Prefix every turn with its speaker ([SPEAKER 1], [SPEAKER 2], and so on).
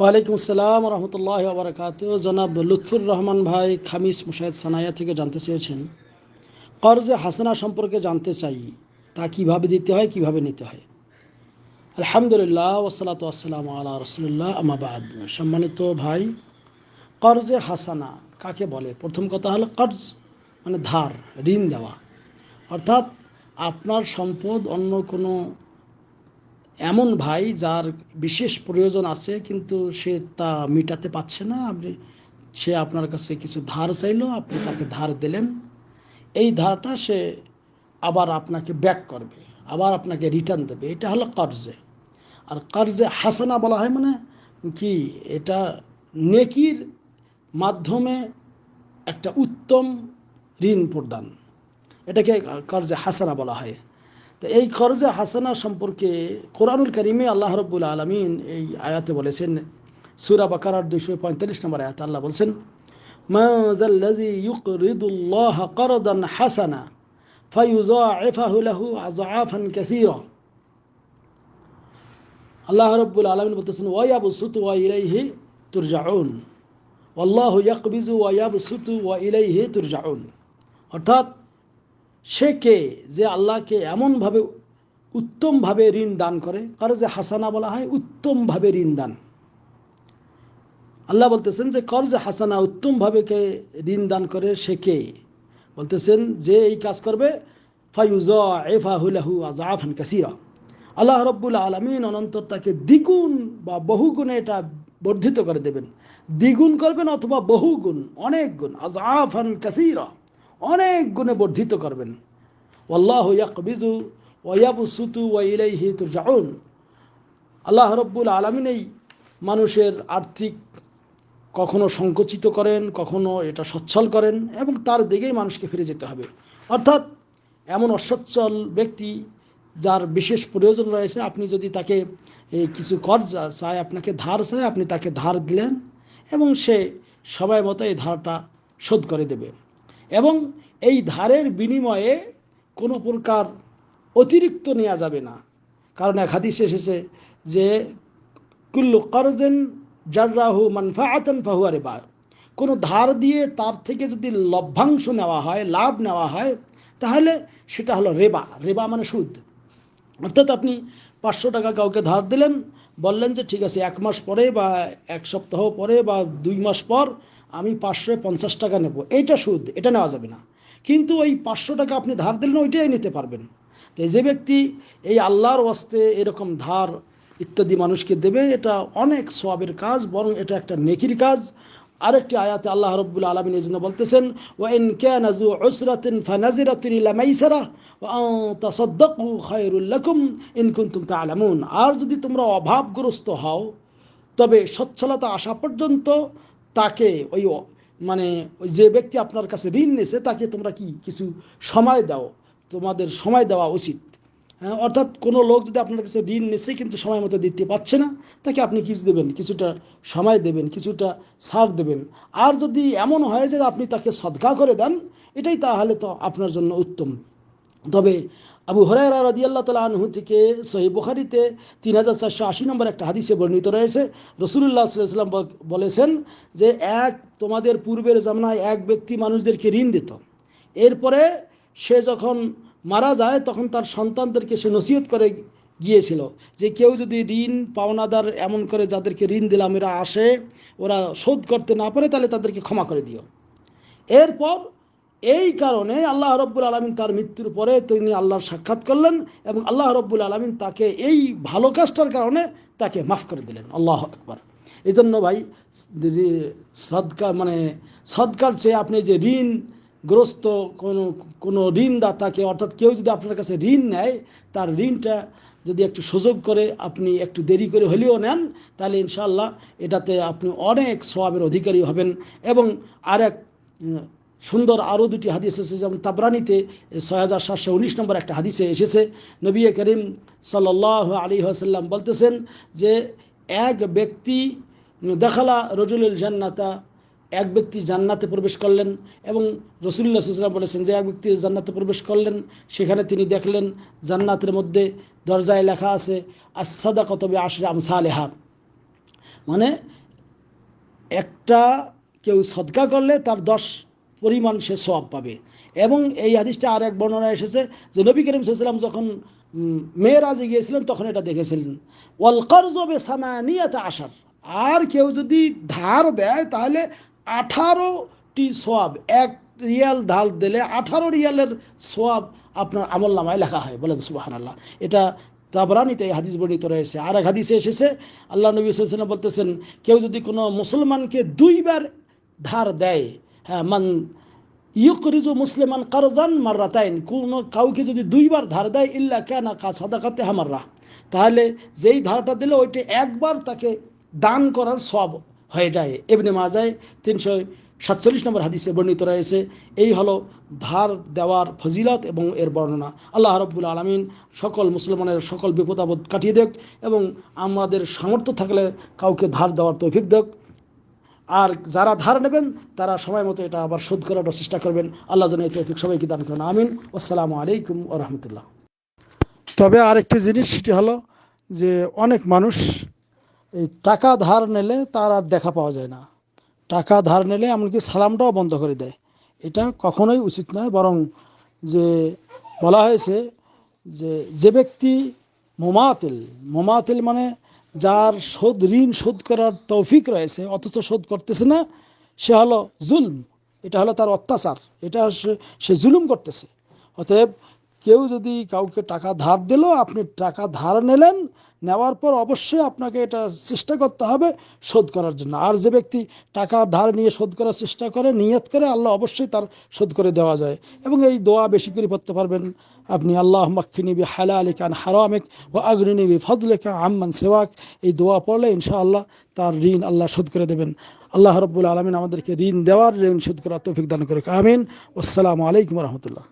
[SPEAKER 1] ওয়ালাইকুম আসসালাম রহমতুল্লাহ আবরকাত জনাব লুৎফুর রহমান ভাই খামিস মুশাহিদ সানায়া থেকে জানতে চেয়েছেন। কর্জে হাসানা সম্পর্কে জানতে চাই, তা কীভাবে দিতে হয়, কীভাবে নিতে হয়? আলহামদুলিল্লাহ ওসালাত আসসালাম আল্লাহ রসুল্লাহ আমাবাদ সম্মানিত ভাই, কর্জে হাসানা কাকে বলে? প্রথম কথা হলো কর্জ মানে ধার, ঋণ দেওয়া। অর্থাৎ আপনার সম্পদ অন্য কোনো এমন ভাই যার বিশেষ প্রয়োজন আছে, কিন্তু সে তা মেটাতে পারছে না। আপনি, সে আপনার কাছে কিছু ধার চাইলো, আপনি তাকে ধার দিলেন। এই ধারটা সে আবার আপনাকে ব্যাক করবে, আবার আপনাকে রিটার্ন দেবে। এটা হলো কর্জে। আর কর্জে হাসানা বলা হয় মানে কি, এটা নেকির মাধ্যমে একটা উত্তম ঋণ প্রদান। এটাকে কর্জে হাসানা বলা হয়। তো এই কর্জে হাসানা সম্পর্কে কোরআনুল করিমে আল্লাহ রব্বুল আলমিন এই আয়াতে বলেছেন, সুরা বাকার দুইশো পঁয়তাল্লিশ নম্বর আয়াতে আল্লাহ বলছেন হাসানা আল্লাহ রব্বুল আলমিন বলতেছেন ওয়াইয়াবসুতু ওয়া ইলাইহি তুরজাউন। আল্লাহু ইয়াকবিজু ওয়া ইয়াবসুতু ওয়া ইলাইহি তুরজাউন। অর্থাৎ সে কে যে আল্লাহকে এমনভাবে উত্তমভাবে ঋণ দান করে? কারও যে হাসানা বলা হয়, উত্তমভাবে ঋণ দান। আল্লাহ বলতেছেন যে কর যে হাসানা উত্তমভাবে কে ঋণ দান করে, সে কে? বলতেছেন যে, এই কাজ করবে ফাইউজা এফাহুলাহু আজাফান কাসিরা। আল্লাহ রব্বুল আলমিন অনন্তর তাকে দ্বিগুণ বা বহুগুণে এটা বর্ধিত করে দেবেন। দ্বিগুণ করবেন অথবা বহুগুণ, অনেক গুণ আজাফান কাসিরা। অনেক গুণে বর্ধিত করবেন। ওয়াল্লাহ ইয়াকবিজু ওয়াবু সুতু ওয়াইলাইহি তুরজাউন। আল্লাহ রব্বুল আলমিন এই মানুষের আর্থিক কখনো সংকুচিত করেন, কখনো এটা সচ্ছল করেন এবং তার দিকেই মানুষকে ফিরে যেতে হবে। অর্থাৎ এমন অসচ্ছল ব্যক্তি যার বিশেষ প্রয়োজন রয়েছে, আপনি যদি তাকে কিছু কর চায়, আপনাকে ধার চায়, আপনি তাকে ধার দিলেন এবং সে সবাই মতো এই ধারটা শোধ করে দেবে। এবং এই ধারের বিনিময়ে কোনো প্রকার অতিরিক্ত নেওয়া যাবে না। কারণ এক হাদিসে এসেছে যে, কুল্লু করজেন জার্রাহু মানফা আতন ফাহুয়ারে বা কোনো ধার দিয়ে তার থেকে যদি লভ্যাংশ নেওয়া হয়, লাভ নেওয়া হয়, তাহলে সেটা হলো রেবা। রেবা মানে সুদ। অর্থাৎ আপনি পাঁচশো টাকা কাউকে ধার দিলেন, বললেন যে, ঠিক আছে, এক মাস পরে বা এক সপ্তাহ পরে বা দুই মাস পর আমি পাঁচশো পঞ্চাশ টাকা নেব। এইটা সুদ, এটা নেওয়া যাবে না। কিন্তু ওই পাঁচশো টাকা আপনি ধার দিলেন, ওইটাই নিতে পারবেন। তো যে ব্যক্তি এই আল্লাহর ওয়াস্তে এরকম ধার ইত্যাদি মানুষকে দেবে, এটা অনেক সোয়াবের কাজ, বরং এটা একটা নেকির কাজ। আরেকটি আয়াতে আল্লাহ রব্বুল আলমিন এই জন্য বলতেছেন ও ইন ক্যানাজু উসরাতিন ফানাজিরাতিন ইলা মাইসারা ও তাসাদ্দাকু খায়রুল লাকুম ইন কুনতুম তা'লামুন আর যদি তোমরা অভাবগ্রস্ত হও, তবে সচ্ছলতা আসা পর্যন্ত তাকে ওই মানে যে ব্যক্তি আপনার কাছে ঋণ নিয়েছে, তাকে তোমরা কি কিছু সময় দাও, তোমাদের সময় দেওয়া উচিত। হ্যাঁ অর্থাৎ কোনো লোক যদি আপনার কাছে ঋণ নিছে কিন্তু সময় মতো দিতে পারছে না, তাকে আপনি কিছু দেবেন, কিছুটা সময় দেবেন, কিছুটা ছাড় দেবেন। আর যদি এমন হয় যে আপনি তাকে সদকা করে দেন, এটাই তাহলে তো আপনার জন্য উত্তম। তবে আবু হরাইরা রাদি আল্লাহ তালা আনহু থেকে সহি বুখারিতে তিন হাজার চারশো আশি নম্বর একটা হাদিসে বর্ণিত রয়েছে। রসুল্লাহ সাল্লাম বলেছেন যে এক তোমাদের পূর্বের জামনায় এক ব্যক্তি মানুষদেরকে ঋণ দিত। এরপরে সে যখন মারা যায় তখন তার সন্তানদেরকে সে নসিহত করে গিয়েছিল যে কেউ যদি ঋণ, পাওনাদার এমন করে যাদেরকে ঋণ দিলাম, এরা আসে, ওরা শোধ করতে না পারে তাহলে তাদেরকে ক্ষমা করে দিও। এরপর এই কারণে আল্লাহ রব্বুল আলমিন তার মৃত্যুর পরে তিনি আল্লাহর সাক্ষাৎ করলেন এবং আল্লাহ রব্বুল আলমিন তাকে এই ভালো কাজটার কারণে তাকে মাফ করে দিলেন। আল্লাহ একবার এই জন্য ভাই সদকা মানে সদকার চেয়ে আপনি যে ঋণ গ্রস্ত কোনো কোনো ঋণদাতাকে, অর্থাৎ কেউ যদি আপনার কাছে ঋণ নেয়, তার ঋণটা যদি একটু সুযোগ করে আপনি একটু দেরি করে হলেও নেন, তাহলে ইনশাল্লাহ এটাতে আপনি অনেক সবাবের অধিকারী হবেন এবং আর এক সুন্দর আরও দুটি হাদিস এসেছে, যেমন তাবরানিতে ছয় হাজার সাতশো উনিশ নম্বর একটা হাদিসে এসেছে। নবী করিম সাল্লাহ আলী আসাল্লাম বলতেছেন যে, এক ব্যক্তি দেখালা রজুলুল জান্নাতা, এক ব্যক্তি জান্নাতে প্রবেশ করলেন এবং রসুল্লাহ সাল্লাম বলেছেন যে, এক ব্যক্তি জান্নাতে প্রবেশ করলেন, সেখানে তিনি দেখলেন জান্নাতের মধ্যে দরজায় লেখা আছে আসাদা কতবে আশরে আমসালেহা। মানে একটা কেউ সদকা করলে তার দশ পরিমাণ সে সব পাবে। এবং এই হাদিসটা আর এক বর্ণনা এসেছে যে নবী করিম সাল্লাম যখন মেয়েরাজে গিয়েছিলেন, তখন এটা দেখেছিলেন। ওয়াল কর্জবে সামানিয়াতে আসার আর কেউ যদি ধার দেয়, তাহলে আঠারোটি সোয়াব এক রিয়াল ধার দিলে আঠারো রিয়ালের সোয়াব আপনার আমল নামায় লেখা হয়। বলেন সুবাহান আল্লাহ এটা তাবরানিতে এই হাদিস বর্ণিত রয়েছে। আর এক হাদিসে এসেছে, আল্লাহ নবী সাল্লাম বলতেছেন, কেউ যদি কোনো মুসলমানকে দুইবার ধার দেয় মান ইউকরিজু মুসলিমান কারজান মাররাতাইন। কোনো কাউকে যদি দুইবার ধার দেয়, ইল্লা কেনা কা সাদাকাতে হামাররা তাহলে যেই ধারটা দিলে, ওইটি একবার তাকে দান করার সব হয়ে যায়। এমনি মাজায় তিনশো সাতচল্লিশ নম্বর হাদিসে বর্ণিত রয়েছে, এই হলো ধার দেওয়ার ফজিলত এবং এর বর্ণনা। আল্লাহ রব্বুল আলমিন সকল মুসলমানের সকল বিপদ কাটিয়ে দেখ এবং আমাদের সামর্থ্য থাকলে কাউকে ধার দেওয়ার তৌফিক দেখ। আর যারা ধার নেবেন, তারা সময় মতো এটা আবার শোধ করার চেষ্টা করবেন। আল্লাহ এই তৌফিক সবাইকে দান করেন। আমিন। আসসালামু আলাইকুম ও রহমতুল্লাহ। তবে আরেকটি জিনিস, সেটি হলো যে অনেক মানুষ এই টাকা ধার নিলে তার আর দেখা পাওয়া যায় না। টাকা ধার নিলে এমনকি সালামটাও বন্ধ করে দেয়। এটা কখনোই উচিত নয়, বরং যে বলা হয়েছে যে যে ব্যক্তি মোমাতিল মোমাতিল মানে যার শোধ, ঋণ শোধ করার তৌফিক রয়েছে, অথচ শোধ করতেছে না, সে হলো জুলম। এটা হলো তার অত্যাচার। এটা সে- জুলুম করতেছে। অতএব কেউ যদি কাউকে টাকা ধার দিল, আপনি টাকা ধার নিলেন, নেওয়ার পর অবশ্যই আপনাকে এটা চেষ্টা করতে হবে শোধ করার জন্য। আর যে ব্যক্তি টাকা ধার নিয়ে শোধ করার চেষ্টা করে, নিয়ত করে, আল্লাহ অবশ্যই তার শোধ করে দেওয়া যায়। এবং এই দোয়া বেশি করে পড়তে পারবেন। আপনি আল্লাহ মাকফিনি বি হালালিক আন হারামিক ও আগ্রিনি বি ফজলিকা আম্মান সেওয়াক। এই দোয়া পড়লে ইনশাআল্লাহ তার ঋণ আল্লাহ শোধ করে দেবেন। আল্লাহ রব্বুল আলমিন আমাদেরকে ঋণ দেওয়ার ঋণ শোধ করার তৌফিক দান করে আমিন। আসসালামু আলাইকুম রহমতুল্লাহ।